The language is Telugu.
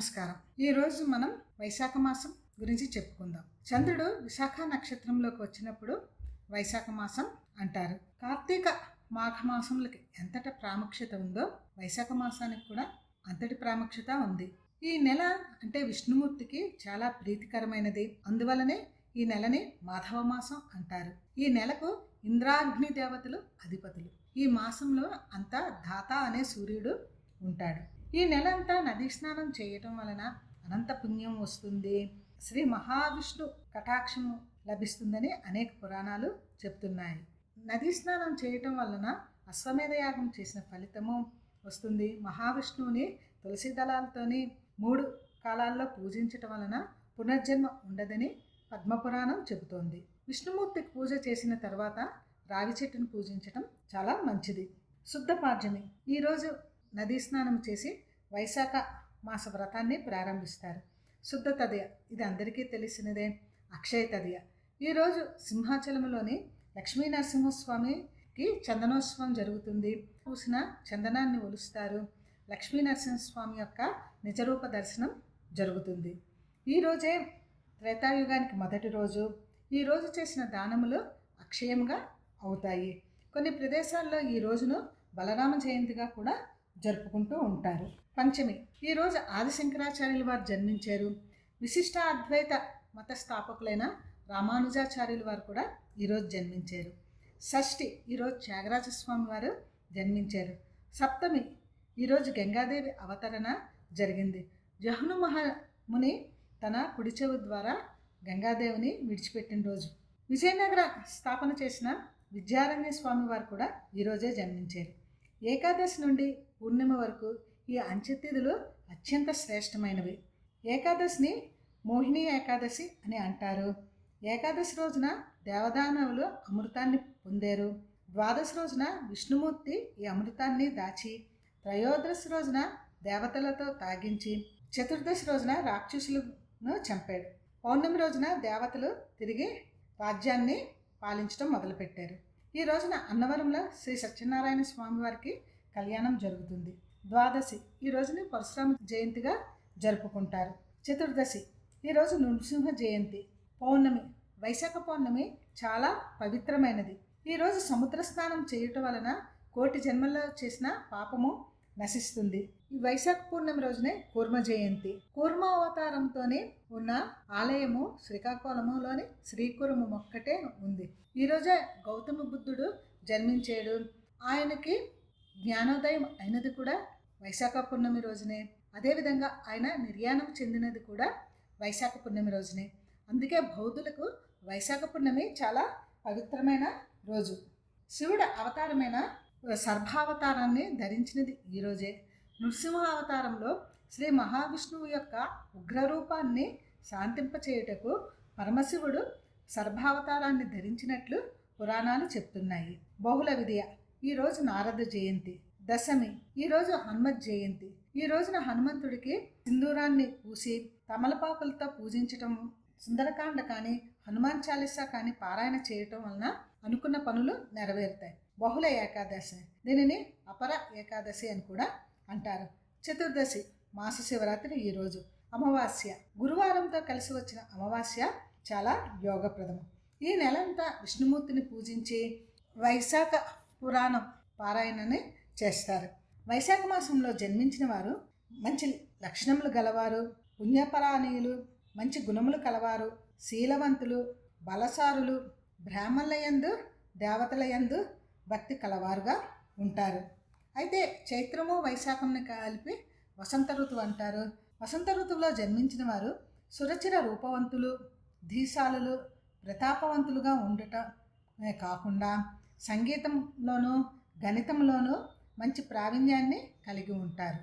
నమస్కారం. ఈరోజు మనం వైశాఖ మాసం గురించి చెప్పుకుందాం. చంద్రుడు విశాఖ నక్షత్రంలోకి వచ్చినప్పుడు వైశాఖ మాసం అంటారు. కార్తీక మాఘ ఎంతట ప్రాముఖ్యత ఉందో వైశాఖ మాసానికి కూడా అంతటి ప్రాముఖ్యత ఉంది. ఈ నెల అంటే విష్ణుమూర్తికి చాలా ప్రీతికరమైనది. అందువలనే ఈ నెలని మాధవ మాసం అంటారు. ఈ నెలకు ఇంద్రాగ్ని దేవతలు అధిపతులు. ఈ మాసంలో అంతా ధాత అనే సూర్యుడు ఉంటాడు. ఈ నెల అంతా నదీ స్నానం చేయటం వలన అనంత పుణ్యం వస్తుంది. శ్రీ మహావిష్ణు కటాక్షము లభిస్తుందని అనేక పురాణాలు చెప్తున్నాయి. నదీ స్నానం చేయటం వలన అశ్వమేధ యాగం చేసిన ఫలితము వస్తుంది. మహావిష్ణువుని తులసి దళాలతోని మూడు కాలాల్లో పూజించటం వలన పునర్జన్మ ఉండదని పద్మపురాణం చెబుతోంది. విష్ణుమూర్తికి పూజ చేసిన తర్వాత రావి చెట్టును పూజించటం చాలా మంచిది. శుద్ధ పార్జమి ఈరోజు నదీ స్నానం చేసి వైశాఖ మాస వ్రతాన్ని ప్రారంభిస్తారు. శుద్ధ తదియ ఇది అందరికీ తెలిసినదే. అక్షయ తదియ ఈరోజు సింహాచలంలోని లక్ష్మీనరసింహస్వామికి చందనోత్సవం జరుగుతుంది. పూసిన చందనాన్ని ఒలుస్తారు. లక్ష్మీనరసింహస్వామి యొక్క నిజరూప దర్శనం జరుగుతుంది. ఈరోజే త్రేతాయుగానికి మొదటి రోజు. ఈ రోజు చేసిన దానములు అక్షయంగా అవుతాయి. కొన్ని ప్రదేశాల్లో ఈ రోజును బలరామ జయంతిగా కూడా జరుపుకుంటూ ఉంటారు. పంచమి ఈరోజు ఆదిశంకరాచార్యుల వారు జన్మించారు. విశిష్ట అద్వైత మత స్థాపకులైన రామానుజాచార్యులు వారు కూడా ఈరోజు జన్మించారు. షష్ఠి ఈరోజు త్యాగరాజస్వామి వారు జన్మించారు. సప్తమి ఈరోజు గంగాదేవి అవతరణ జరిగింది. జహ్ను మహాముని తన కుడి చెవు ద్వారా గంగాదేవిని విడిచిపెట్టిన రోజు. విజయనగర స్థాపన చేసిన విద్యారణ్య స్వామి వారు కూడా ఈరోజే జన్మించారు. ఏకాదశి నుండి పూర్ణిమ వరకు ఈ అంత్యతిథులు అత్యంత శ్రేష్టమైనవి. ఏకాదశిని మోహిని ఏకాదశి అని అంటారు. ఏకాదశి రోజున దేవదానవులు అమృతాన్ని పొందారు. ద్వాదశి రోజున విష్ణుమూర్తి ఈ అమృతాన్ని దాచి త్రయోదశి రోజున దేవతలతో తాగించి చతుర్దశి రోజున రాక్షసులను చంపాడు. పౌర్ణమి రోజున దేవతలు తిరిగి రాజ్యాన్ని పాలించడం మొదలుపెట్టారు. ఈ రోజున అన్నవరంలో శ్రీ సత్యనారాయణ స్వామి వారికి కళ్యాణం జరుగుతుంది. ద్వాదశి ఈ రోజుని పరశురామ జయంతిగా జరుపుకుంటారు. చతుర్దశి ఈరోజు నృసింహ జయంతి. పౌర్ణమి వైశాఖ పౌర్ణమి చాలా పవిత్రమైనది. ఈరోజు సముద్ర స్నానం చేయటం వలన కోటి జన్మల్లో చేసిన పాపము నశిస్తుంది. ఈ వైశాఖ పూర్ణమి రోజునే కూర్మ జయంతి. కూర్మ అవతారంతోనే ఉన్న ఆలయము శ్రీకాకుళములోని శ్రీకురుము ఒక్కటే ఉంది. ఈరోజే గౌతమ బుద్ధుడు జన్మించాడు. ఆయనకి జ్ఞానోదయం అయినది కూడా వైశాఖ పౌర్ణమి రోజునే. అదేవిధంగా ఆయన నిర్యాణం చెందినది కూడా వైశాఖ పూర్ణమి రోజునే. అందుకే బౌద్ధులకు వైశాఖ పూర్ణమి చాలా పవిత్రమైన రోజు. శివుడు అవతారమైన సర్భావతారాన్ని ధరించినది ఈరోజే నృసింహ అవతారంలో శ్రీ మహావిష్ణువు యొక్క ఉగ్రరూపాన్ని శాంతింపచేయుటకు పరమశివుడు సర్భావతారాన్ని ధరించినట్లు పురాణాలు చెప్తున్నాయి. బహుళ విద్య ఈరోజు నారద జయంతి. దశమి. ఈరోజు హనుమత్ జయంతి. ఈ రోజున హనుమంతుడికి సింధూరాన్ని పూసి తమలపాకులతో పూజించటం సుందరకాండ కానీ హనుమాన్ చాలీసా కానీ పారాయణ చేయటం వలన అనుకున్న పనులు నెరవేరుతాయి. బహుళ ఏకాదశి. దీనిని అపర ఏకాదశి అని కూడా అంటారు. చతుర్దశి. మాస శివరాత్రి ఈరోజు అమావాస్య. గురువారంతో కలిసి వచ్చిన అమావాస్య చాలా యోగప్రదము. ఈ నెలంతా విష్ణుమూర్తిని పూజించి వైశాఖ పురాణం పారాయణని చేస్తారు. వైశాఖ మాసంలో జన్మించిన వారు మంచి లక్షణములు గలవారు పుణ్యపరాణీయులు మంచి గుణములు కలవారు శీలవంతులు బలసారులు బ్రాహ్మణులయందు దేవతలయందు భక్తి కలవారుగా ఉంటారు. అయితే చైత్రము వైశాఖంని కలిపి వసంత ఋతువు అంటారు. వసంత ఋతువులో జన్మించిన వారు సురచిర రూపవంతులు ధీశాలులు ప్రతాపవంతులుగా ఉండటమే కాకుండా సంగీతంలోనూ గణితంలోనూ మంచి ప్రావీణ్యాన్ని కలిగి ఉంటారు.